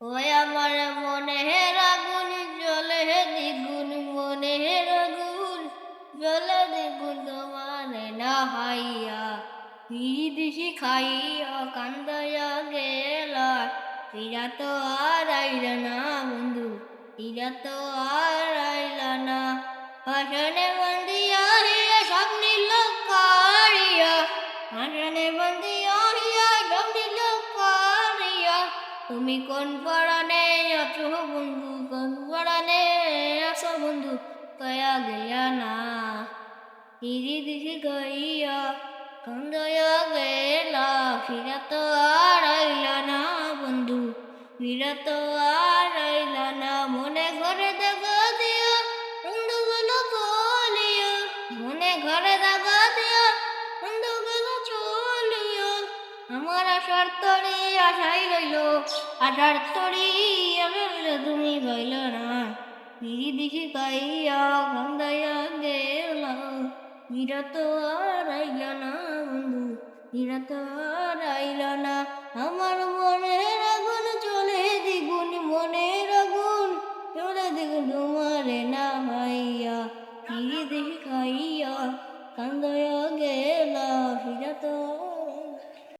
ওই আমার মনে আগুন, জ্বলে দ্বিগুণ মনে আগুন, জ্বলে দ্বিগুণ তোমারে না হাইয়া। বিদেশি খাইয়া কান্দায়া গেলা এরা তো আর আইল না বন্ধু এরা তো আর আইল না। ভাষণে বন্দিয়া সব নিল কারিয়া ভাষণে বন্দিয়া তুমি কোন পড়ানে আছো বন্ধু? কোন পড়ানে আছো বন্ধু? কয়া গেয়া না। হিরি দিশি গইয়া, কন্দয়া গেলা, ফিরা তো আর আইলা না বন্ধু। ফিরা তো আর আইলা না। মনে ঘরে দেখা দিয়া, বন্ধুগুলো চলিয়া মনে ঘরে দেখা দিয়া আমার আশার তরি আশাই রইল, আশার তরি রইল, তুমি রইল না। বিড়ি দিশি গাইয়া গন্ধাইয়া গেল আর আইল না বন্ধু আর আইল না। আমার মনের আগুন চলে দ্বিগুণ, মনের আগুন চলে দ্বিগুণ, তোমারে না ভাইয়া। বিড়ি দিশি খাইয়া কান্দাইয়া